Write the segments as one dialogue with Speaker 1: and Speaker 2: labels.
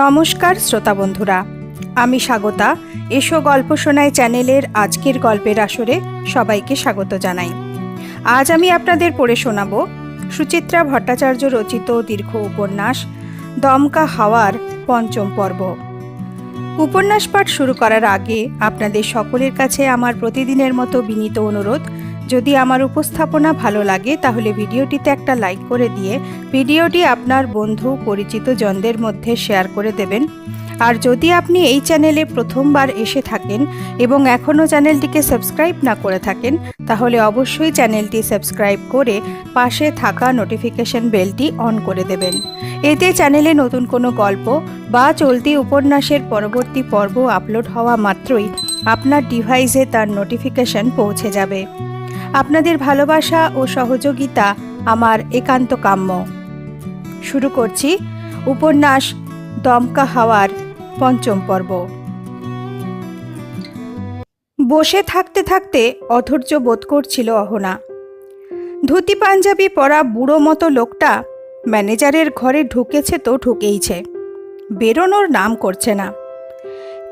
Speaker 1: নমস্কার শ্রোতা বন্ধুরা, আমি স্বাগতা। এসো গল্প শোনায় চ্যানেলের আজকের গল্পের আসরে সবাইকে স্বাগত জানাই। আজ আমি আপনাদের পড়ে শোনাব সুচিত্রা ভট্টাচার্য রচিত দীর্ঘ উপন্যাস, দমকা হাওয়ার পঞ্চম পর্ব। উপন্যাস পাঠ শুরু করার আগে আপনাদের সকলের কাছে আমার প্রতিদিনের মতো বিনীত অনুরোধ যদি আমার উপস্থাপনা ভালো লাগে, তাহলে ভিডিওটিতে একটা লাইক করে দিয়ে ভিডিওটি আপনার বন্ধু, পরিচিত জনদের মধ্যে শেয়ার করে দেবেন। আর যদি আপনি এই চ্যানেলে প্রথমবার এসে থাকেন এবং এখনও চ্যানেলটিকে সাবস্ক্রাইব না করে থাকেন, তাহলে অবশ্যই চ্যানেলটি সাবস্ক্রাইব করে পাশে থাকা নোটিফিকেশন বেলটি অন করে দেবেন। এতে চ্যানেলে নতুন কোনো গল্প বা চলতি উপন্যাসের পরবর্তী পর্ব আপলোড হওয়া মাত্রই আপনার ডিভাইসে তার নোটিফিকেশন পৌঁছে যাবে। আপনাদের ভালোবাসা ও সহযোগিতা আমার একান্ত কাম্য। শুরু করছি উপন্যাস দমকা হাওয়ার পঞ্চম পর্ব। বসে থাকতে থাকতে অধৈর্য বোধ করছিল অহনা। ধুতি পাঞ্জাবি পরা বুড়ো মতো লোকটা ম্যানেজারের ঘরে ঢুকেছে তো ঢুকেইছে। বেরোনোর নাম করছে না।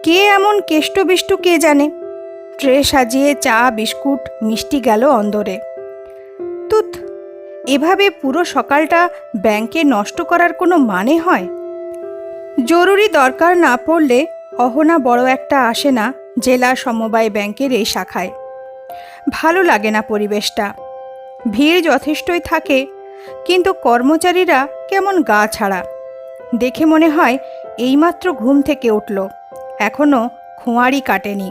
Speaker 1: কে এমন কেষ্টবিষ্টু কে জানে? ট্রে সাজিয়ে চা, বিস্কুট, মিষ্টি গেল অন্দরে। তুত, এভাবে পুরো সকালটা ব্যাংকে নষ্ট করার কোনো মানে হয়? জরুরি দরকার না পড়লে অহনা বড় একটা আসে না জেলা সমবায় ব্যাংকের এই শাখায়। ভালো লাগে না পরিবেশটা। ভিড় যথেষ্টই থাকে, কিন্তু কর্মচারীরা কেমন গা ছাড়া। দেখে মনে হয় এইমাত্র ঘুম থেকে উঠল এখনও খোঁয়ারি কাটেনি।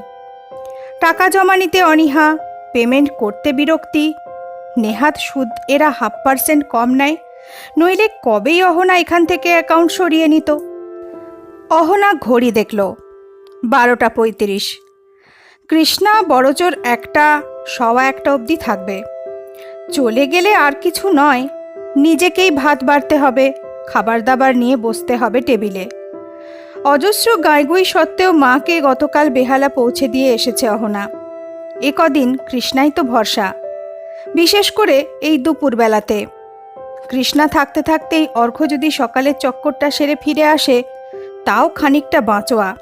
Speaker 1: টাকা জমা নিতে অনীহা, পেমেন্ট করতে বিরক্তি, নেহাত সুদ এরা হাফ পার্সেন্ট কম নেয়, নইলে কবেই অহনা এখান থেকে অ্যাকাউন্ট সরিয়ে নিত। অহনা ঘড়ি দেখল, বারোটা পঁয়ত্রিশ। কৃষ্ণা বড়জোর একটা, সওয়া একটা অবধি থাকবে। চলে গেলে আর কিছু নয়, নিজেকেই ভাত বাড়তে হবে, খাবার দাবার নিয়ে বসতে হবে টেবিলে। অজস্র গাইগুই সত্ত্বেও মাকে গতকাল বেহালা পৌঁছে দিয়ে এসেছে অহনা। এ কদিন কৃষ্ণাই তো ভরসা। বিশেষ করে এই দুপুরবেলাতে। কৃষ্ণা থাকতে থাকতেই অর্ঘ যদি সকালের চক্করটা সেরে ফিরে আসে, তাও খানিকটা বাঁচোয়া।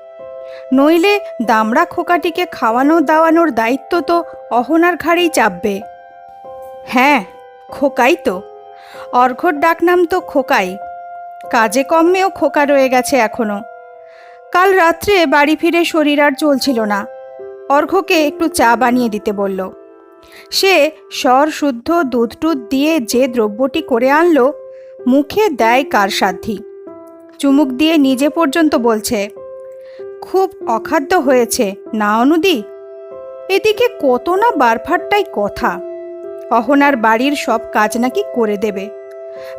Speaker 1: নইলে দামড়া খোকাটিকে খাওয়ানো দাওয়ানোর দায়িত্ব তো অহনার ঘাড়েই চাপবে। হ্যাঁ খোকাই তো। অর্ঘর ডাকনাম তো খোকাই। কাজে কম্মেও খোকা রয়ে গেছে এখনও। কাল রাত্রে বাড়ি ফিরে শরীর আর চলছিল না। অর্ঘ্যকে একটু চা বানিয়ে দিতে বলল। সে স্বর শুদ্ধ দুধ টুধ দিয়ে যে দ্রব্যটি করে আনলো, মুখে দেয় কার সাধ্যি চুমুক দিয়ে নিজে পর্যন্ত বলছে, খুব অখাদ্য হয়েছে, না অনুদি? এদিকে কত না বারফাট্টাই কথা। অহনার বাড়ির সব কাজ নাকি করে দেবে।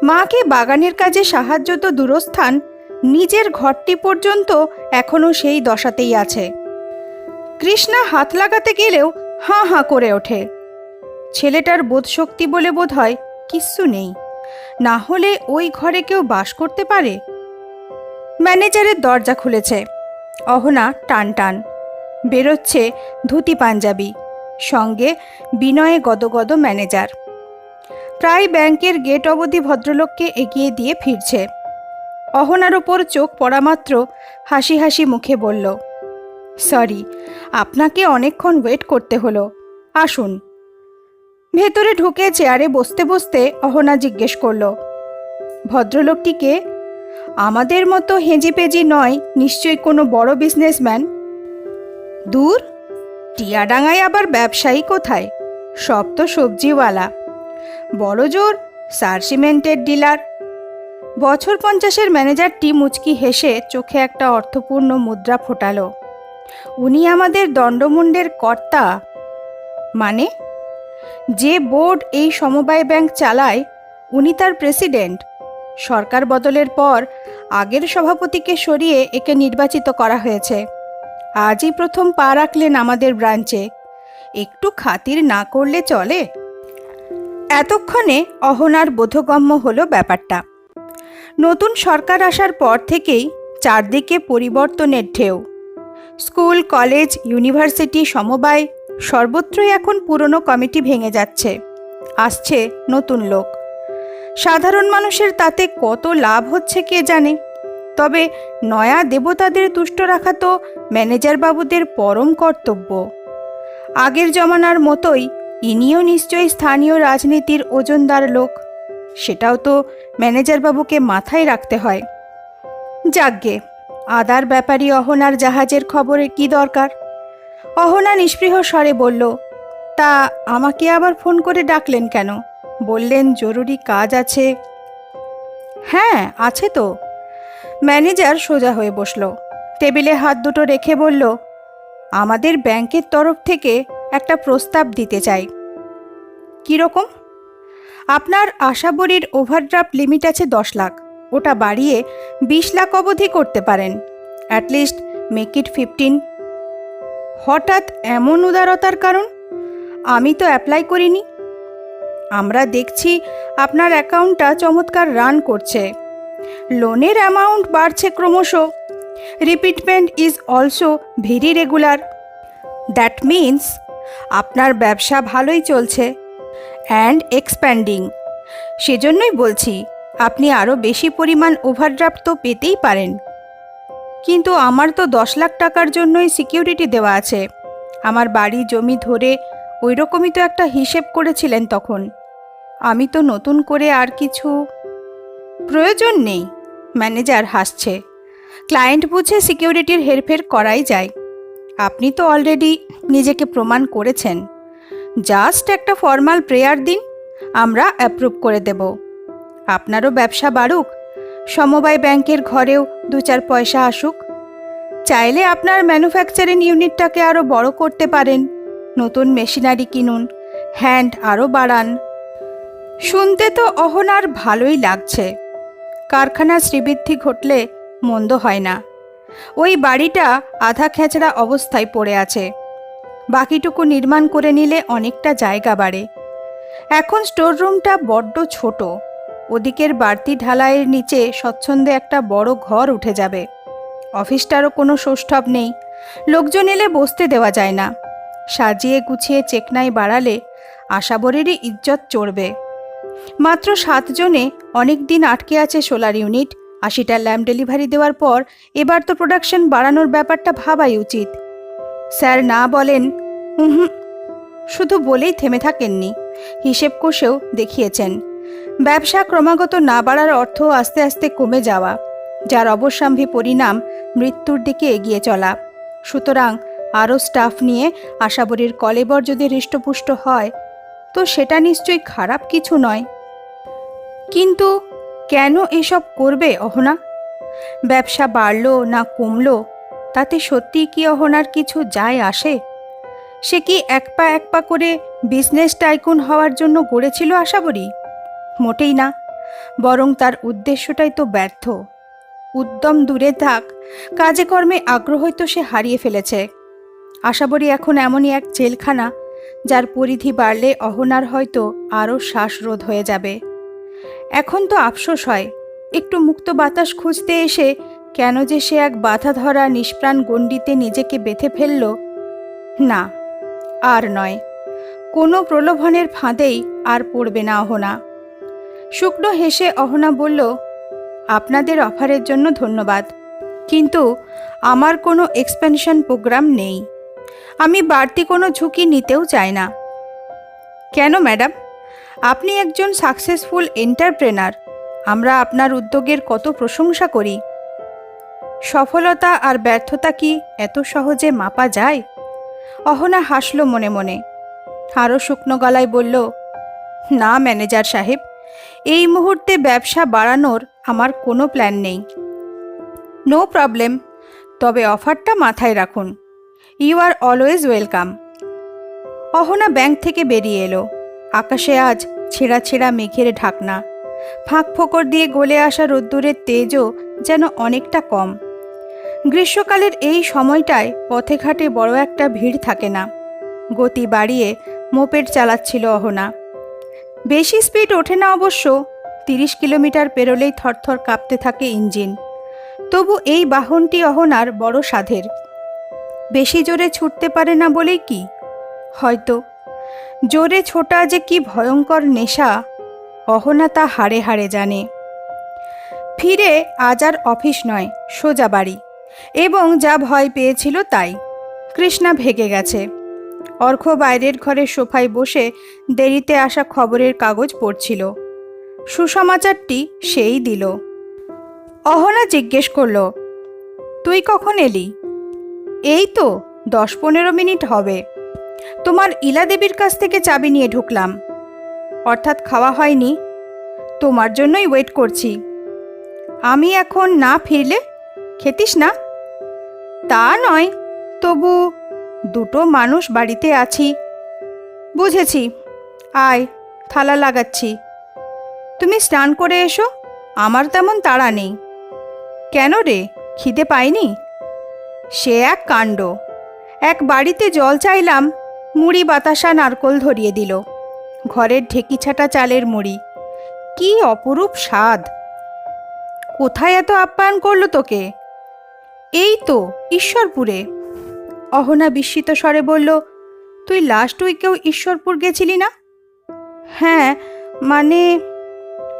Speaker 1: মাকে বাগানের কাজে সাহায্য তো দূরস্থান নিজের ঘরটি পর্যন্ত এখনও সেই দশাতেই আছে। কৃষ্ণা হাত লাগাতে গেলেও হাঁ হাঁ করে ওঠে। ছেলেটার বোধশক্তি বলে বোধ হয় কিচ্ছু নেই। না হলে ওই ঘরে কেউ বাস করতে পারে? ম্যানেজারের দরজা খুলেছে। অহনা টান টান। বেরোচ্ছে ধুতি পাঞ্জাবি। সঙ্গে বিনয়ে গদগদ ম্যানেজার। প্রায় ব্যাংকের গেট অবধি ভদ্রলোককে এগিয়ে দিয়ে ফিরছে। অহনার ওপর চোখ পড়া মাত্র হাসি হাসি মুখে বলল, সরি, আপনাকে অনেকক্ষণ ওয়েট করতে হলো। আসুন। ভেতরে ঢুকে চেয়ারে বসতে বসতে অহনা জিজ্ঞেস করল, ভদ্রলোকটিকে আমাদের মতো হেঁজিপেজি নয় নিশ্চয়ই কোনো বড় বিজনেসম্যান দূর টিয়াডাঙ্গায় আবার ব্যবসায়ী কোথায়? সব তো সবজিওয়ালা। বড় জোর সার সিমেন্টের ডিলার বছর পঞ্চাশের ম্যানেজারটি মুচকি হেসে চোখে একটা অর্থপূর্ণ মুদ্রা ফোটালো। উনি আমাদের দণ্ডমুণ্ডের কর্তা। মানে? যে বোর্ড এই সমবায় ব্যাংক চালায়, উনি তার প্রেসিডেন্ট। সরকার বদলের পর আগের সভাপতিকে সরিয়ে একে নির্বাচিত করা হয়েছে। আজই প্রথম পা রাখলেন আমাদের ব্রাঞ্চে। একটু খাতির না করলে চলে? এতক্ষণে অহনার বোধগম্য হলো ব্যাপারটা। নতুন সরকার আসার পর থেকেই চারদিকে পরিবর্তনের ঢেউ। স্কুল, কলেজ, ইউনিভার্সিটি সমবায় সর্বত্রই এখন পুরনো কমিটি ভেঙে যাচ্ছে। আসছে নতুন লোক। সাধারণ মানুষের তাতে কত লাভ হচ্ছে কে জানে? তবে নয়া দেবতাদের তুষ্ট রাখা তো ম্যানেজার বাবুদের পরম কর্তব্য। আগের জমানার মতোই ইনিও নিশ্চয়ই স্থানীয় রাজনীতির ওজনদার লোক। সেটাও তো ম্যানেজারবাবুকে মাথায় রাখতে হয়। যাগ্গে, আদার ব্যাপারী অহনার জাহাজের খবরে কি দরকার? অহনা নিষ্পৃহ স্বরে বলল, তা আমাকে আবার ফোন করে ডাকলেন কেন? বললেন জরুরি কাজ আছে। হ্যাঁ আছে তো। ম্যানেজার সোজা হয়ে বসল। টেবিলে হাত দুটো রেখে বলল, আমাদের ব্যাংকের তরফ থেকে একটা প্রস্তাব দিতে চাই। কীরকম? আপনার আশাবরীর ওভারড্রাফট লিমিট আছে দশ লাখ। ওটা বাড়িয়ে বিশ লাখ অবধি করতে পারেন। অ্যাটলিস্ট মেক ইট ফিফটিন হঠাৎ এমন উদারতার কারণ? আমি তো অ্যাপ্লাই করিনি। আমরা দেখছি আপনার অ্যাকাউন্টটা চমৎকার রান করছে। লোনের অ্যামাউন্ট বাড়ছে ক্রমশ। Repayment is also very regular that means আপনার ব্যবসা ভালোই চলছে। অ্যান্ড এক্সপ্যান্ডিং সেজন্যই বলছি, আপনি আরও বেশি পরিমাণ ওভারড্রাফট তো পেতেই পারেন। কিন্তু আমার তো দশ লাখ টাকার জন্যই সিকিউরিটি দেওয়া আছে। আমার বাড়ি, জমি ধরে ওই রকমই তো একটা হিসেব করেছিলেন তখন। আমি তো নতুন করে আর কিছু প্রয়োজন নেই। ম্যানেজার হাসছে। ক্লায়েন্ট বুঝে সিকিউরিটির হেরফের করাই যায়। আপনি তো অলরেডি নিজেকে প্রমাণ করেছেন। জাস্ট একটা ফর্মাল প্রেয়ার দিন, আমরা অ্যাপ্রুভ করে দেব। আপনারও ব্যবসা বাড়ুক, সমবায় ব্যাংকের ঘরেও দু চার পয়সা আসুক। চাইলে আপনার ম্যানুফ্যাকচারিং ইউনিটটাকে আরও বড় করতে পারেন, নতুন মেশিনারি কিনুন হ্যান্ড আরও বাড়ান। শুনতে তো অহনার ভালোই লাগছে। কারখানা শ্রীবৃদ্ধি ঘটলে মন্দ হয় না। ওই বাড়িটা আধা খেঁচড়া অবস্থায় পড়ে আছে। বাকিটুকু নির্মাণ করে নিলে অনেকটা জায়গা বাড়ে। এখন স্টোর রুমটা বড্ড ছোট। ওদিকের বাড়তি ঢালাইয়ের নিচে স্বচ্ছন্দে একটা বড় ঘর উঠে যাবে। অফিসটারও কোনো সৌষ্ঠব নেই। লোকজন এলে বসতে দেওয়া যায় না। সাজিয়ে গুছিয়ে চেকনাই বাড়ালে আশাবরেরই ইজ্জত চড়বে। মাত্র সাতজনে অনেক দিন আটকে আছে সোলার ইউনিট। আশিটা ল্যাম্প ডেলিভারি দেওয়ার পর এবার তো প্রোডাকশন বাড়ানোর ব্যাপারটা ভাবাই উচিত। স্যার না বলেন। হুম শুধু বলেই থেমে থাকেননি। হিসেব কষেও দেখিয়েছেন। ব্যবসা ক্রমাগত না বাড়ার অর্থ আস্তে আস্তে কমে যাওয়া, যার অবশ্যম্ভী পরিণাম মৃত্যুর দিকে এগিয়ে চলা। সুতরাং আরও স্টাফ নিয়ে আশাবরীর কলেবর যদি হৃষ্টপুষ্ট হয়, তো সেটা নিশ্চয়ই খারাপ কিছু নয়। কিন্তু কেন এসব করবে অহনা? ব্যবসা বাড়লো না কমলো তাতে সত্যি কি অহনার কিছু যায় আসে? সে কি এক পা এক পা করে বিজনেস টাইকুন হওয়ার জন্য গড়েছিল আশাবরী? মোটেই না। বরং তার উদ্দেশ্যটাই তো ব্যর্থ। উদ্যম দূরে থাক, কাজে কর্মে আগ্রহই তো সে হারিয়ে ফেলেছে। আশাবরী এখন এমনই এক জেলখানা, যার পরিধি বাড়লে অহনার হয়তো আরও শ্বাসরোধ হয়ে যাবে। এখন তো আফসোস হয়, একটু মুক্ত বাতাস খুঁজতে এসে কেন যে সে এক বাধা ধরা নিষ্প্রাণ গণ্ডিতে নিজেকে বেঁধে ফেলল? না, আর নয়, কোনো প্রলোভনের ফাঁদেই আর পড়বে না অহনা। শুকনো হেসে অহনা বলল, আপনাদের অফারের জন্য ধন্যবাদ, কিন্তু আমার কোনো এক্সপেনশন প্রোগ্রাম নেই। আমি বাড়তি কোনো ঝুঁকি নিতেও চাই না। কেন ম্যাডাম? আপনি একজন সাকসেসফুল এন্টারপ্রেনার। আমরা আপনার উদ্যোগের কত প্রশংসা করি। সফলতা আর ব্যর্থতা কি এত সহজে মাপা যায়? অহনা হাসল মনে মনে। আরও শুকনো গলায় বলল, না, ম্যানেজার সাহেব, এই মুহূর্তে ব্যবসা বাড়ানোর আমার কোনো প্ল্যান নেই। নো প্রবলেম, তবে অফারটা মাথায় রাখুন। You are always welcome. Ahana bank থেকে বেরিয়ে এলো। আকাশে আজ ছেঁড়া ছেঁড়া মেঘের ঢাকনা। ফাঁক ফোকর দিয়ে গলে আসা রোদ্দুরের তেজও যেন অনেকটা কম। গ্রীষ্মকালের এই সময়টায় পথে ঘাটে বড় একটা ভিড় থাকে না। গতি বাড়িয়ে মোপেড চালাচ্ছিল অহনা। বেশি স্পিড ওঠে না অবশ্য, তিরিশ কিলোমিটার পেরোলেই থরথর কাঁপতে থাকে ইঞ্জিন। তবু এই বাহনটি অহনার বড় সাধের। বেশি জোরে ছুটতে পারে না বলেই কি? হয়তো। জোরে ছোটা যে কি ভয়ঙ্কর নেশা, অহনা তা হাড়ে হাড়ে জানে। ফিরে আজ আর অফিস নয়, সোজা বাড়ি। এবং যা ভয় পেয়েছিল তাই। কৃষ্ণা ভেগে গেছে। অর্ঘ বাইরের ঘরে সোফায় বসে দেরিতে আসা খবরের কাগজ পড়ছিল। সুসমাচারটি সেই দিল। অহনা জিজ্ঞেস করল, তুই কখন এলি? এই তো, দশ পনেরো মিনিট হবে। তোমার ইলা দেবীর কাছ থেকে চাবি নিয়ে ঢুকলাম। অর্থাৎ খাওয়া হয়নি। তোমার জন্যই ওয়েট করছি। আমি এখন না ফিরলে? খেতিস না? তা নয়, তবু দুটো মানুষ বাড়িতে আছি। বুঝেছি। আয়, থালা লাগাচ্ছি। তুমি স্নান করে এসো, আমার তেমন তাড়া নেই। কেন রে, খিদে পাইনি? সে এক কাণ্ড। এক বাড়িতে জল চাইলাম, মুড়ি, বাতাসা, নারকোল ধরিয়ে দিল। ঘরের ঢেকি ছাটা চালের মুড়ি। কি অপরূপ স্বাদ। কোথায় এত আপ্যায়ন করল তোকে? এই তো, ঈশ্বরপুরে। অহনা বিস্মিত স্বরে বলল, তুই লাস্ট উইকেও ঈশ্বরপুর গেছিলি না? হ্যাঁ মানে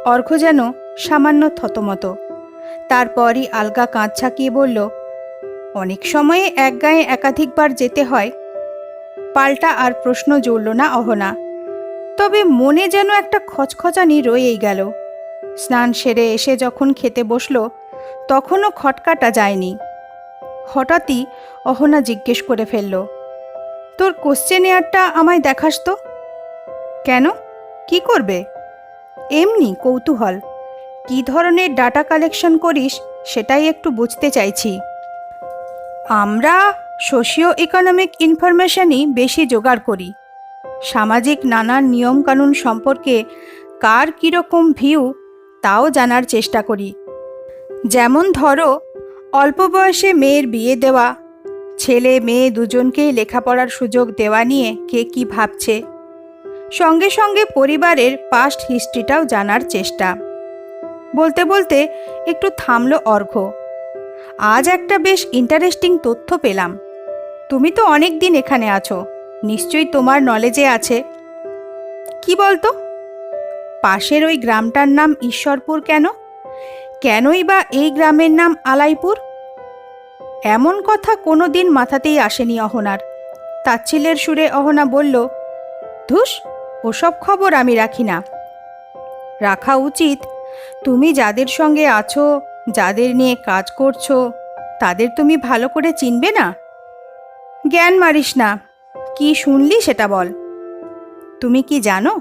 Speaker 1: অর্ঘ যেন সামান্য থতমত। তারপরই আলগা কাঁধ ছাকিয়ে বলল, অনেক সময়ে এক গায়ে একাধিকবার যেতে হয়। পাল্টা আর প্রশ্ন জুড়ল না অহনা। তবে মনে যেন একটা খচখচানি রয়েই গেল। স্নান সেরে এসে যখন খেতে বসল, তখনও খটকাটা যায়নি। হঠাৎই অহনা জিজ্ঞেস করে ফেলল, তোর কোশ্চেন এয়ারটা আমায় দেখাস তো? কেন? কি করবে? এমনি, কৌতূহল। কি ধরনের ডাটা কালেকশন করিস, সেটাই একটু বুঝতে চাইছি। আমরা সোশিও ইকোনমিক ইনফরমেশনই বেশি জোগাড় করি। সামাজিক নানান নিয়মকানুন সম্পর্কে কার কীরকম ভিউ তাও জানার চেষ্টা করি। যেমন ধরো অল্প বয়সে মেয়ের বিয়ে দেওয়া, ছেলে মেয়ে দুজনকেই লেখাপড়ার সুযোগ দেওয়া নিয়ে কে কি ভাবছে? সঙ্গে সঙ্গে পরিবারের পাস্ট হিস্ট্রিটাও জানার চেষ্টা। বলতে বলতে একটু থামলো অর্ঘ। আজ একটা বেশ ইন্টারেস্টিং তথ্য পেলাম। তুমি তো অনেক দিন এখানে আছো, নিশ্চয়ই তোমার নলেজে আছে। কি বলতো? পাশের ওই গ্রামটার নাম ঈশ্বরপুর কেন? কেনই বা এই গ্রামের নাম আলাইপুর? এমন কথা কোনো দিন মাথাতেই আসেনি অহনার। তাচ্ছিলের সুরে অহনা বলল, ধুস, ওসব খবর আমি রাখি না। রাখা উচিত, তুমি যাদের সঙ্গে আছো, যাদের নিয়ে কাজ করছ, তাদের তুমি ভালো করে চিনবে না? জ্ঞান মারিস না, কি শুনলি সেটা বল। তুমি কি জানো,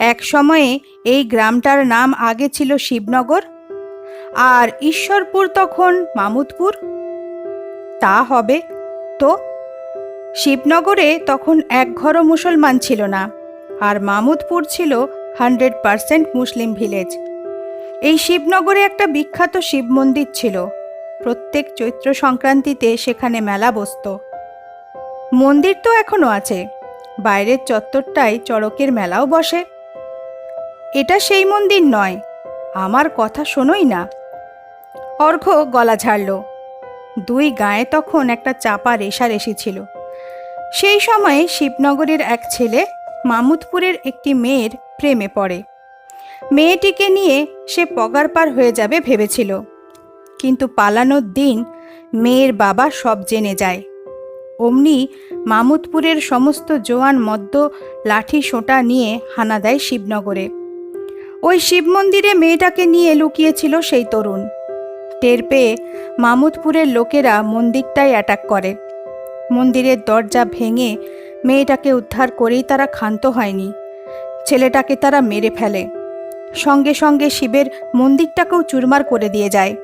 Speaker 1: এক সময়ে এই গ্রামটার নাম আগে ছিল শিবনগর আর ঈশ্বরপুর তখন মামুদপুর? তা হবে। তো? শিবনগরে তখন এক ঘরও মুসলমান ছিল না, আর মামুদপুর ছিল হান্ড্রেড পারসেন্ট মুসলিম ভিলেজ এই শিবনগরে একটা বিখ্যাত শিব মন্দির ছিল। প্রত্যেক চৈত্র সংক্রান্তিতে সেখানে মেলা বসতো। মন্দির তো এখনও আছে, বাইরের চত্বরটায় চড়কের মেলাও বসে। এটা সেই মন্দির নয়, আমার কথা শোনোই না। অর্ঘ গলা ঝাড়ল দুই গায়ে তখন একটা চাপা রেশারেশি ছিল। সেই সময়ে শিবনগরের এক ছেলে মামুদপুরের একটি মেয়ের প্রেমে পড়ে। মেয়েটিকে নিয়ে সে পগার পার হয়ে যাবে ভেবেছিল। কিন্তু পালানোর দিন মেয়ের বাবা সব জেনে যায়। অমনি মামুদপুরের সমস্ত জোয়ান মদ্য লাঠি সোঁটা নিয়ে হানা দেয় শিবনগরে। ওই শিব মন্দিরে মেয়েটাকে নিয়ে লুকিয়েছিল সেই তরুণ। টের পেয়ে মামুদপুরের লোকেরা মন্দিরটাই অ্যাটাক করে। মন্দিরের দরজা ভেঙে মেয়েটাকে উদ্ধার করেই তারা ক্ষান্ত হয়নি। ছেলেটাকে তারা মেরে ফেলে। সঙ্গে সঙ্গে শিবের মন্দিরটাকেও চুরমার করে দিয়ে যায়।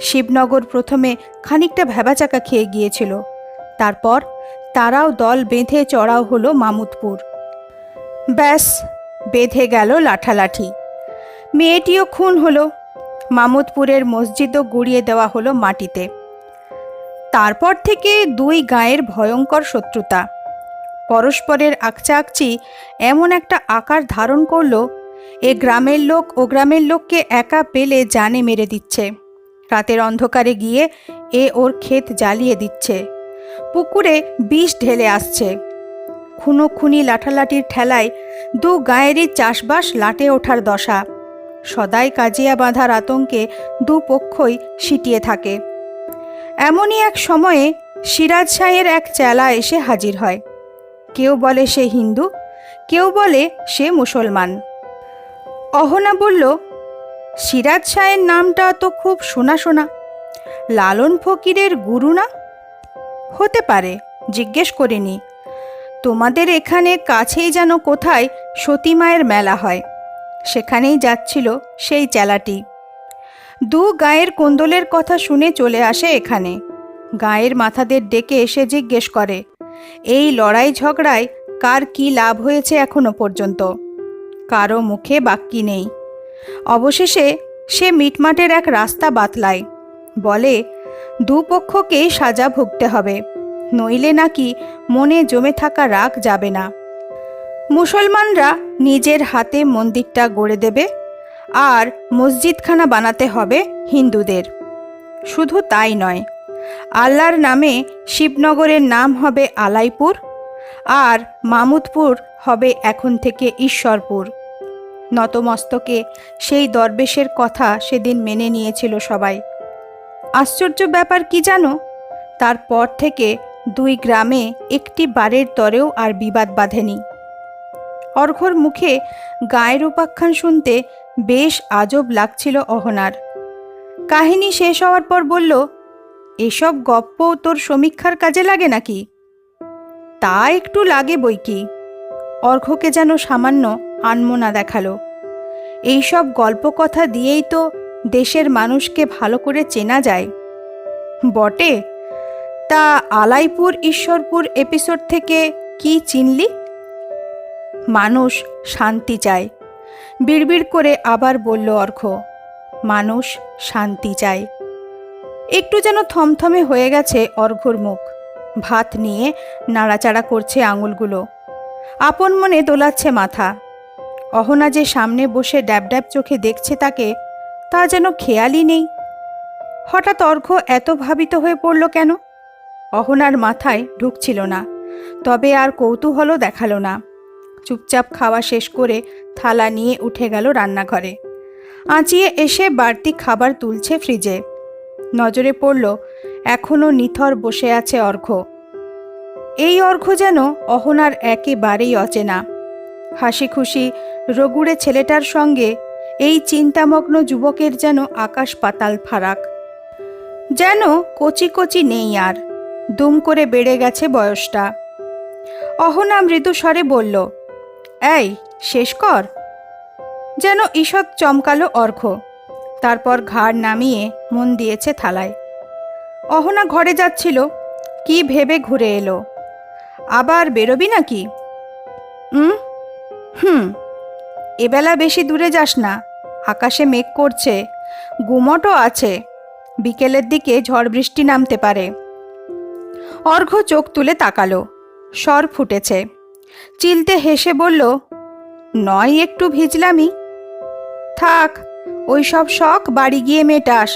Speaker 1: শিবনগর প্রথমে খানিকটা ভেবাচাকা খেয়ে গিয়েছিল। তারপর তারাও দল বেঁধে চড়াও হলো মামুদপুর। ব্যাস, বেঁধে গেল লাঠালাঠি। মেয়েটিও খুন হলো। মামুদপুরের মসজিদও গুড়িয়ে দেওয়া হলো মাটিতে। তারপর থেকে দুই গায়ের ভয়ঙ্কর শত্রুতা। পরস্পরের আকচি এমন একটা আকার ধারণ করল, এ গ্রামের লোক ও গ্রামের লোককে একা পেলে জানে মেরে দিচ্ছে। রাতের অন্ধকারে গিয়ে এ ওর ক্ষেত জ্বালিয়ে দিচ্ছে। পুকুরে বিষ ঢেলে আসছে। খুনো খুনি লাঠালাঠির ঠেলায় দু গায়েরই চাষবাস লাটে ওঠার দশা। সদাই কাজিয়া বাঁধার আতঙ্কে দুপক্ষই সিটিয়ে থাকে। এমনই এক সময়ে সিরাজ শাহের এক চেলা এসে হাজির হয়। কেউ বলে সে হিন্দু, কেউ বলে সে মুসলমান। অহনা বলল, সিরাজ শাহের নামটা তো খুব শোনা শোনা লালন ফকিরের গুরু না? হতে পারে, জিজ্ঞেস করিনি। তোমাদের এখানে কাছেই যেন কোথায় সতী মায়ের মেলা হয়। সেখানেই যাচ্ছিল সেই চেলাটি। দু গায়ের কোন্দলের কথা শুনে চলে আসে এখানে। গায়ের মাথাদের ডেকে এসে জিজ্ঞেস করে, এই লড়াই ঝগড়ায় কার কি লাভ হয়েছে এখনও পর্যন্ত? কারও মুখে বাক্যি নেই। অবশেষে সে মিটমাটের এক রাস্তা বাতলায়। বলে, দুপক্ষকেই সাজা ভুগতে হবে, নইলে নাকি মনে জমে থাকা রাগ যাবে না। মুসলমানরা নিজের হাতে মন্দিরটা গড়ে দেবে আর মসজিদখানা বানাতে হবে হিন্দুদের। শুধু তাই নয়, আল্লাহর নামে শিবনগরের নাম হবে আলাইপুর আর মামুদপুর হবে এখন থেকে ঈশ্বরপুর। নতমস্তকে সেই দরবেশের কথা সেদিন মেনে নিয়েছিল সবাই। আশ্চর্য ব্যাপার কি জানো? তারপর থেকে দুই গ্রামে একটি বারের তরেও আর বিবাদ বাঁধেনি। অর্ঘর মুখে গায়ের উপাখ্যান শুনতে বেশ আজব লাগছিল অহনার। কাহিনী শেষ হওয়ার পর বলল, এসব গপ্প তোর সমীক্ষার কাজে লাগে নাকি? তা একটু লাগে বই কি। অর্ঘ্যকে যেন সামান্য আনমনা দেখাল। এইসব গল্প কথা দিয়েই তো দেশের মানুষকে ভালো করে চেনা যায়। বটে? তা আলাইপুর ঈশ্বরপুর এপিসোড থেকে কি চিনলি? মানুষ শান্তি চায়। বিড়বিড় করে আবার বলল অর্ঘ, মানুষ শান্তি চায়। একটু যেন থমথমে হয়ে গেছে অর্ঘ্যর মুখ। ভাত নিয়ে নাড়াচাড়া করছে আঙুলগুলো। আপন মনে দোলাচ্ছে মাথা। অহনা যে সামনে বসে ড্যাব ড্যাব চোখে দেখছে তাকে, তা যেন খেয়ালই নেই। হঠাৎ অর্ঘ এত ভাবিত হয়ে পড়ল কেন? অহনার মাথায় ঢুকছিল না, তবে আর কৌতূহলও দেখাল না। চুপচাপ খাওয়া শেষ করে থালা নিয়ে উঠে গেল রান্নাঘরে। আঁচিয়ে এসে বাড়তি খাবার তুলছে ফ্রিজে। নজরে পড়ল এখনও নিথর বসে আছে অর্ঘ্য। এই অর্ঘ্য যেন অহনার একেবারেই অচেনা। হাসি খুশি রগুড়ে ছেলেটার সঙ্গে এই চিন্তামগ্ন যুবকের যেন আকাশ পাতাল ফারাক। যেন কচি কচি নেই আর, দুম করে বেড়ে গেছে বয়সটা। অহনা মৃদু স্বরে বলল এই, শেষ কর। যেন ঈষৎ চমকালো অর্ঘ তারপর ঘাড় নামিয়ে মন দিয়েছে থালায়। অহনা ঘরে যাচ্ছিল, কি ভেবে ঘুরে এলো? আবার বেরোবি নাকি? হুম হুম। এবেলা বেশি দূরে যাস না। আকাশে মেঘ করছে, গুমটও আছে। বিকেলের দিকে ঝড় বৃষ্টি নামতে পারে। অর্ঘ্য চোখ তুলে তাকালো। স্বর ফুটেছে। চিলতে হেসে বলল, নয় একটু ভিজলামি। থাক ওই সব শখ বাড়ি গিয়ে মেটাস।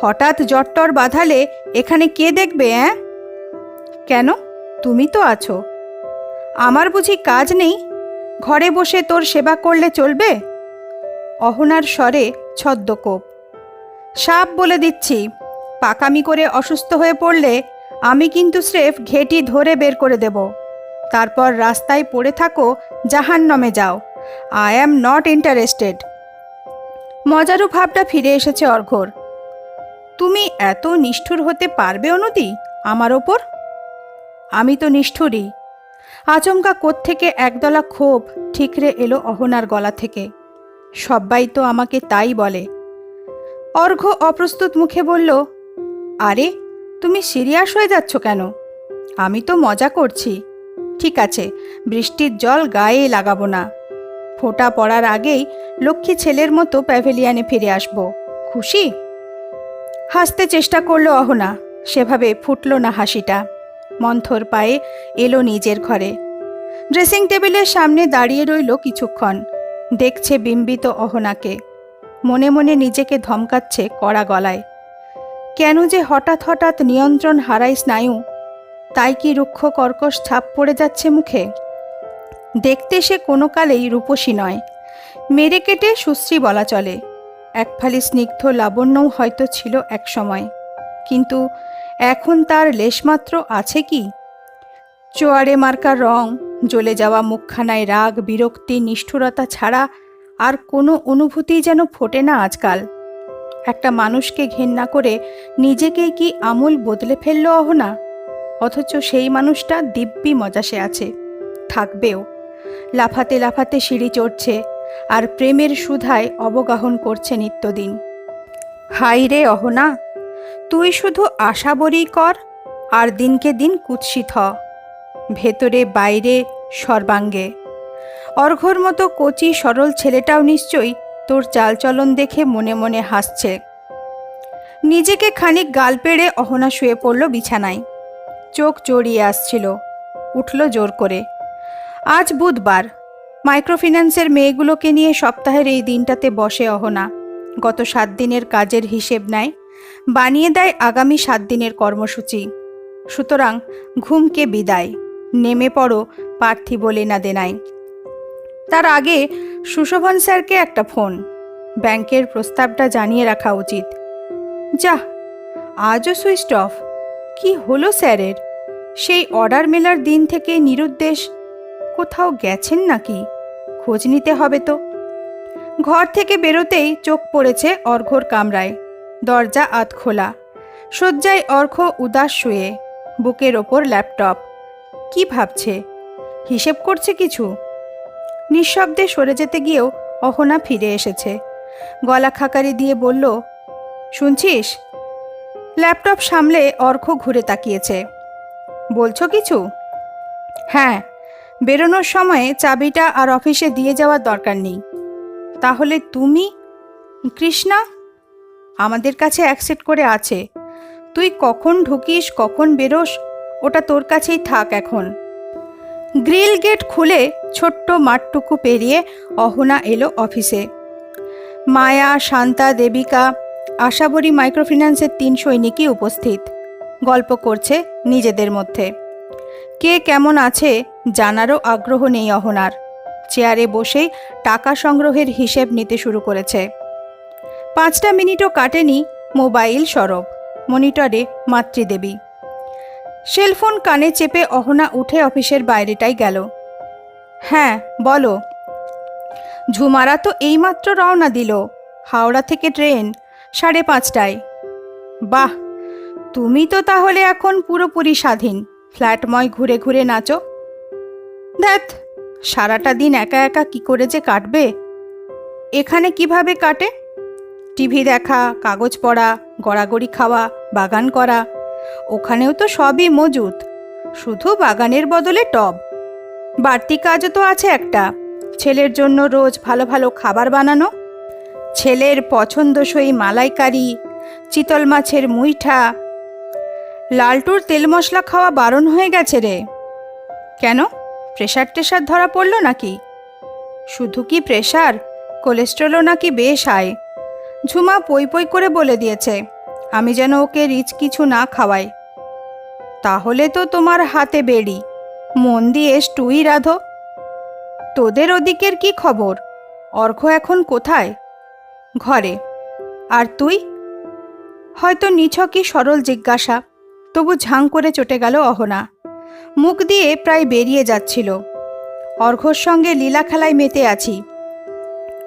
Speaker 1: হঠাৎ জট্টর বাঁধালে এখানে কে দেখবে, অ্যাঁ? কেন? তুমি তো আছো। আমার বুঝি কাজ নেই? ঘরে বসে তোর সেবা করলে চলবে? অহনার স্বরে ছদ্মকোপ সাপ বলে দিচ্ছি, পাকামি করে অসুস্থ হয়ে পড়লে আমি কিন্তু স্রেফ ঘেটি ধরে বের করে দেব। তারপর রাস্তায় পড়ে থাকো জাহান জাহান্নমে যাও। আই অ্যাম নট ইন্টারেস্টেড মজারু ভাবটা ফিরে এসেছে অর্ঘর। তুমি এত নিষ্ঠুর হতে পারবে, অনুদি, আমার ওপর? আমি তো নিষ্ঠুরই। আচমকা কোত্থেকে একদলা ক্ষোভ ঠিকরে এলো অহনার গলা থেকে। সব্বাই তো আমাকে তাই বলে। অর্ঘ্য অপ্রস্তুত মুখে বলল, আরে, তুমি সিরিয়াস হয়ে যাচ্ছ কেন? আমি তো মজা করছি। ঠিক আছে, বৃষ্টির জল গায়ে লাগাবো না। ফোঁটা পড়ার আগেই লক্ষ্মী ছেলের মতো প্যাভেলিয়ানে ফিরে আসব। খুশি? হাসতে চেষ্টা করল অহনা, সেভাবে ফুটল না হাসিটা। মন্থর পায়ে এলো নিজের ঘরে। ড্রেসিং টেবিলের সামনে দাঁড়িয়ে রইল কিছুক্ষণ। দেখছে বিম্বিত অহনাকে। মনে মনে নিজেকে ধমকাচ্ছে কড়া গলায়। কেন যে হঠাৎ হঠাৎ নিয়ন্ত্রণ হারাই স্নায়ু তাই কি রুক্ষ কর্কশ ছাপ পড়ে যাচ্ছে মুখে? দেখতে সে কোনো কালেই রূপসী নয়। মেরে কেটে সুশ্রী বলা চলে। এক ফালি স্নিগ্ধ লাবণ্যও হয়তো ছিল এক সময়। কিন্তু এখন তার লেশমাত্র আছে কি? চোয়ারে মার্কার রং, জ্বলে যাওয়া মুখখানায় রাগ, বিরক্তি, নিষ্ঠুরতা ছাড়া আর কোনো অনুভূতিই যেন ফোটে না আজকাল। একটা মানুষকে ঘেন্না করে নিজেকে কি আমূল বদলে ফেলল অহনা? অথচ সেই মানুষটা দিব্যি মজাসে আছে। থাকবেও। লাফাতে লাফাতে সিঁড়ি চড়ছে আর প্রেমের সুধায় অবগাহন করছে নিত্যদিন। হাই রে অহনা, তুই শুধু আশাবরই কর, আর দিনকে দিন কুৎসিত ভেতরে বাইরে সর্বাঙ্গে। অর্ঘর মতো কচি সরল ছেলেটাও নিশ্চয়ই তোর চালচলন দেখে মনে মনে হাসছে। নিজেকে খানিক গাল পেড়ে অহনা শুয়ে পড়ল বিছানায়। চোখ জড়িয়ে আসছিল। উঠল জোর করে। আজ বুধবার। মাইক্রোফিন্যান্সের মেয়েগুলোকে নিয়ে সপ্তাহের এই দিনটাতে বসে অহনা। গত সাত দিনের কাজের হিসেব নেয়, বানিয়ে দেয় আগামী সাত দিনের কর্মসূচি। সুতরাং ঘুমকে বিদায়, নেমে পড়ো প্রার্থী বলে না দেনায় তার আগে সুশোভন স্যারকে একটা ফোন। ব্যাংকের প্রস্তাবটা জানিয়ে রাখা উচিত। যা আজও সুইচ অফ। কি হলো স্যারের? সেই অর্ডার মেলার দিন থেকে নিরুদ্দেশ, কোথাও গেছেন নাকি? খোঁজ নিতে হবে তো। ঘর থেকে বেরোতেই চোখ পড়েছে অর্ঘর কামরায়। দরজা আধ খোলা। শয্যায় অর্ঘ উদাস শুয়ে, বুকের ওপর ল্যাপটপ। কি ভাবছে? হিসেব করছে কিছু? নিঃশব্দে সরে যেতে গিয়েও অহনা ফিরে এসেছে। গলা খাকারি দিয়ে বলল, শুনছিস? ল্যাপটপ সামলে অর্ঘ ঘুরে তাকিয়েছে। বলছো কিছু? হ্যাঁ বেরোনোর সময়ে চাবিটা আর অফিসে দিয়ে যাওয়ার দরকার নেই। তাহলে তুমি? কৃষ্ণা? আমাদের কাছে অ্যাকসেপ্ট করে আছে। তুই কখন ঢুকিস, কখন বেরোস, ওটা তোর কাছেই থাক এখন। গ্রিল গেট খুলে ছোট্ট মাঠটুকু পেরিয়ে অহনা এলো অফিসে। মায়া, শান্তা, দেবিকা আশাবরী মাইক্রোফিন্যান্সের তিন সৈনিকই উপস্থিত। গল্প করছে নিজেদের মধ্যে। কে কেমন আছে জানারও আগ্রহ নেই অহনার। চেয়ারে বসেই টাকা সংগ্রহের হিসেব নিতে শুরু করেছে। পাঁচটা মিনিটও কাটেনি মোবাইল সরব, মনিটরে মাতৃদেবী। সেলফোন কানে চেপে অহনা উঠে অফিসের বাইরেটাই গেল। হ্যাঁ বলো। ঝুমারা তো এইমাত্র রওনা দিল। হাওড়া থেকে ট্রেন সাড়ে পাঁচটায়। বাহ, তুমি তো তাহলে এখন পুরোপুরি স্বাধীন। ফ্ল্যাটময় ঘুরে ঘুরে নাচো। দেখ সারাটা দিন একা একা কি করে যে কাটবে? এখানে কীভাবে কাটে? টিভি দেখা, কাগজ পড়া, গড়াগড়ি খাওয়া, বাগান করা, ওখানেও তো সবই মজুত। শুধু বাগানের বদলে টব। বাড়তি কাজও তো আছে একটা। ছেলের জন্য রোজ ভালো ভালো খাবার বানানো। ছেলের পছন্দসই মালাইকারি, চিতল মাছের মুইঠা। লালটুর তেল মশলা খাওয়া বারণ হয়ে গেছে রে। কেন? প্রেশার টেশার ধরা পড়ল নাকি? শুধু কি প্রেশার? কোলেস্ট্রলও নাকি বেশ আয়। ঝুমা পই পই করে বলে দিয়েছে, আমি যেন ওকে রিচ কিছু না খাওয়াই। তাহলে তো তোমার হাতে বেড়ি। মন দিয়ে স্টুই রাধো। তোদের ওদিকের কি খবর? অর্ঘ এখন কোথায়? ঘরে। আর তুই? হয়তো নিছকই সরল জিজ্ঞাসা, তবু ঝাং করে চটে গেল অহনা। মুখ দিয়ে প্রায় বেরিয়ে যাচ্ছিল। অর্ঘর সঙ্গে লীলা খেলায় মেতে আছি।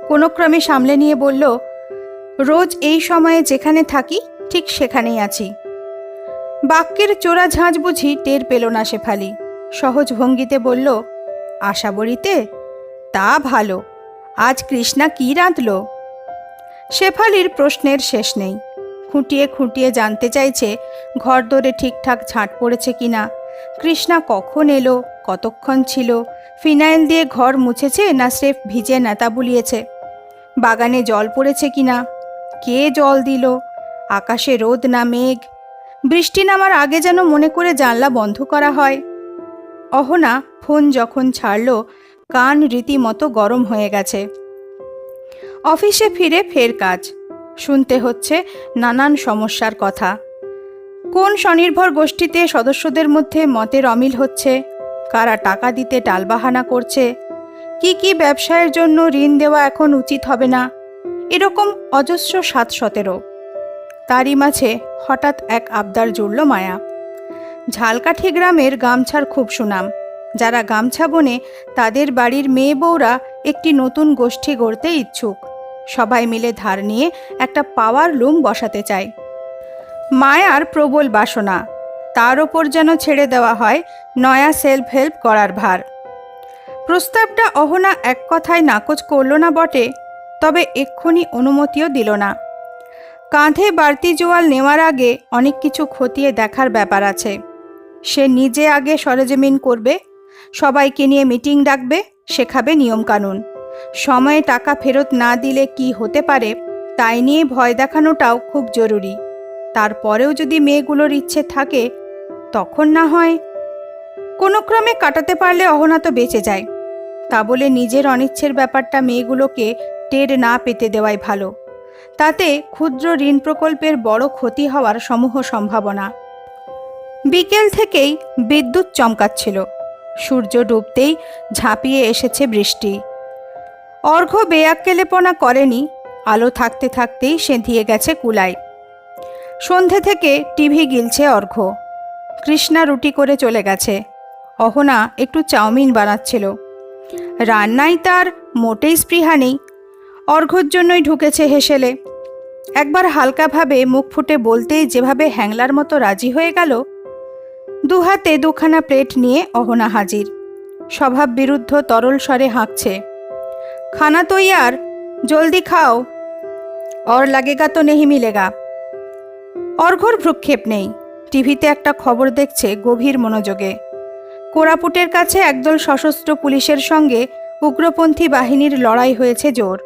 Speaker 1: কোনো ক্রমে সামলে নিয়ে বলল, রোজ এই সময়ে যেখানে থাকি, ঠিক সেখানেই আছি। বাক্যের চোরা ঝাঁঝ বুঝি টের পেল না শেফালি। সহজ ভঙ্গিতে বলল আশাবড়িতে তা ভালো। আজ কৃষ্ণা কি রাঁধল? শেফালির প্রশ্নের শেষ নেই। খুঁটিয়ে খুঁটিয়ে জানতে চাইছে ঘর দরে ঠিকঠাক ঝাঁট পড়েছে কিনা। কৃষ্ণা কখন এলো, কতক্ষণ ছিল, ফিনাইল দিয়ে ঘর মুছেছে না স্রেফ ভিজে নেতা বুলিয়েছে? বাগানে জল পড়েছে কিনা? কে জল দিল? আকাশে রোদ না মেঘ? বৃষ্টি নামার আগে যেন মনে করে জানলা বন্ধ করা হয়। অহনা ফোন যখন ছাড়ল, কান রীতিমতো গরম হয়ে গেছে। অফিসে ফিরে ফের কাজ। শুনতে হচ্ছে নানান সমস্যার কথা। কোন স্বনির্ভর গোষ্ঠীতে সদস্যদের মধ্যে মতের অমিল হচ্ছে? কারা টাকা দিতে টালবাহানা করছে? কি কি ব্যবসায়ের জন্য ঋণ দেওয়া এখন উচিত হবে না? এরকম অজস্র সাত সতেরো। তারই মাঝে হঠাৎ এক আবদার জুড়ল মায়া। ঝালকাঠি গ্রামের গামছার খুব সুনাম। যারা গামছা বনে তাদের বাড়ির মেয়ে বউরা একটি নতুন গোষ্ঠী গড়তে ইচ্ছুক। সবাই মিলে ধার নিয়ে একটা পাওয়ার লুম বসাতে চায়। মায়ার প্রবল বাসনা, তার ওপর যেন ছেড়ে দেওয়া হয় নয়া সেলফ হেল্প করার ভার। প্রস্তাবটা অহনা এক কথায় নাকচ করল না বটে, তবে এক্ষুনি অনুমতিও দিল না। কাঁধে বাড়তি জোয়াল নেওয়ার আগে অনেক কিছু খতিয়ে দেখার ব্যাপার আছে। সে নিজে আগে সরেজমিন করবে, সবাইকে নিয়ে মিটিং ডাকবে, শেখাবে নিয়মকানুন। সময়ে টাকা ফেরত না দিলে কি হতে পারে, তাই নিয়ে ভয় দেখানোটাও খুব জরুরি। তারপরেও যদি মেয়েগুলোর ইচ্ছে থাকে, তখন না হয়। কোনো ক্রমে কাটাতে পারলে অহনা তো বেঁচে যায়। তা বলে নিজের অনিচ্ছের ব্যাপারটা মেয়েগুলোকে টের না পেতে দেওয়াই ভালো। তাতে ক্ষুদ্র ঋণ প্রকল্পের বড় ক্ষতি হওয়ার সমূহ সম্ভাবনা। বিকেল থেকেই বিদ্যুৎ চমকাচ্ছিল। সূর্য ডুবতেই ঝাঁপিয়ে এসেছে বৃষ্টি। অর্ঘ্য বেয়াক্কেলেপনা করেনি। আলো থাকতে থাকতেই সেঁধিয়ে গেছে কুলাই সন্ধে থেকে টিভি গিলছে অর্ঘ্য। কৃষ্ণা রুটি করে চলে গেছে। অহনা একটু চাউমিন বানাচ্ছিল। রান্নায় তার মোটেই স্পৃহা নেই। অর্ঘ্যর জন্যই ঢুকেছে হেসেলে। একবার হালকাভাবে মুখ ফুটে বলতেই যেভাবে হ্যাংলার মতো রাজি হয়ে গেল দু হাতে দুখানা প্লেট নিয়ে অহনা হাজির। স্বভাব বিরুদ্ধ তরল স্বরে হাঁকছে। খানা তৈয়ার, জলদি খাও। অর লাগেগা তো নেহি মিলেগা। অর্ঘর ভ্রুক্ষেপ নেই। টিভিতে একটা খবর দেখছে গভীর মনোযোগে। কোরাপুটের কাছে একদল সশস্ত্র পুলিশের সঙ্গে উগ্রপন্থী বাহিনীর লড়াই হয়েছে জোর।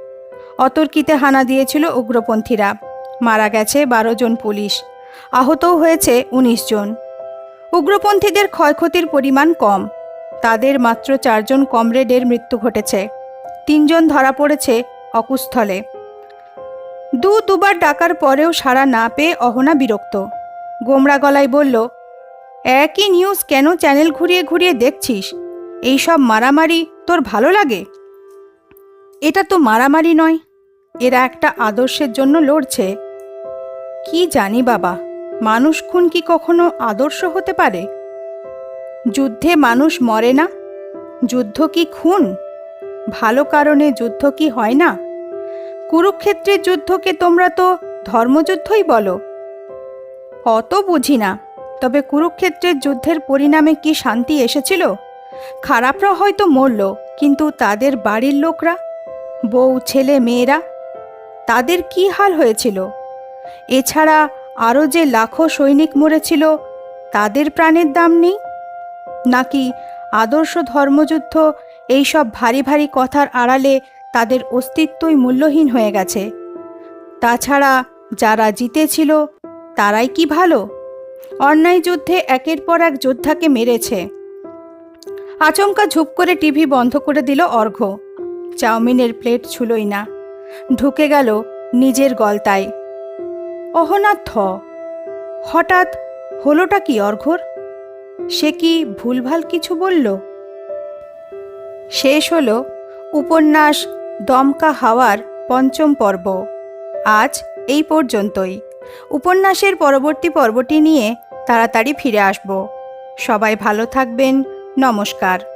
Speaker 1: অতর্কিতে হানা দিয়েছিল উগ্রপন্থীরা। মারা গেছে বারো জন পুলিশ। আহতও হয়েছে উনিশ জন। উগ্রপন্থীদের ক্ষয়ক্ষতির পরিমাণ কম। তাদের মাত্র চারজন কমরেডের মৃত্যু ঘটেছে। তিনজন ধরা পড়েছে অকুস্থলে। দু দুবার ডাকার পরেও সাড়া না পেয়ে অহনা বিরক্ত। গোমরা গলায় বলল, একই নিউজ কেন চ্যানেল ঘুরিয়ে ঘুরিয়ে দেখছিস? এইসব মারামারি তোর ভালো লাগে? এটা তো মারামারি নয়, এরা একটা আদর্শের জন্য লড়ছে। কি জানি বাবা, মানুষ খুন কি কখনো আদর্শ হতে পারে? যুদ্ধে মানুষ মরে না, যুদ্ধ কি খুন? ভালো কারণে যুদ্ধ কি হয় না? কুরুক্ষেত্রের যুদ্ধকে তোমরা তো ধর্মযুদ্ধই বলো। অত বুঝি না, তবে কুরুক্ষেত্রের যুদ্ধের পরিণামে কি শান্তি এসেছিল? খারাপরা হয়তো মরল, কিন্তু তাদের বাড়ির লোকরা, বউ, ছেলে, মেয়েরা, তাদের কি হাল হয়েছিল? এছাড়া আরও যে লাখো সৈনিক মরেছিল, তাদের প্রাণের দাম নেই? নাকি আদর্শ ধর্মযুদ্ধ এইসব ভারী ভারী কথার আড়ালে তাদের অস্তিত্বই মূল্যহীন হয়ে গেছে। তাছাড়া যারা জিতেছিল, তারাই কি ভালো? অন্যায় যুদ্ধে একের পর এক যোদ্ধাকে মেরেছে। আচমকা ঝুপ করে টিভি বন্ধ করে দিল অর্ঘ্য চাউমিনের প্লেট ছুলোই না। ঢুকে গেল নিজের গলতায়। অহনাথ থ। হঠাৎ হলোটা কি অর্ঘ্যর সে কি ভুলভাল কিছু বলল? শেষ হল উপন্যাস দমকা হাওয়ার পঞ্চম পর্ব। আজ এই পর্যন্তই। উপন্যাসের পরবর্তী পর্বটি নিয়ে তাড়াতাড়ি ফিরে আসব। সবাই ভালো থাকবেন। নমস্কার।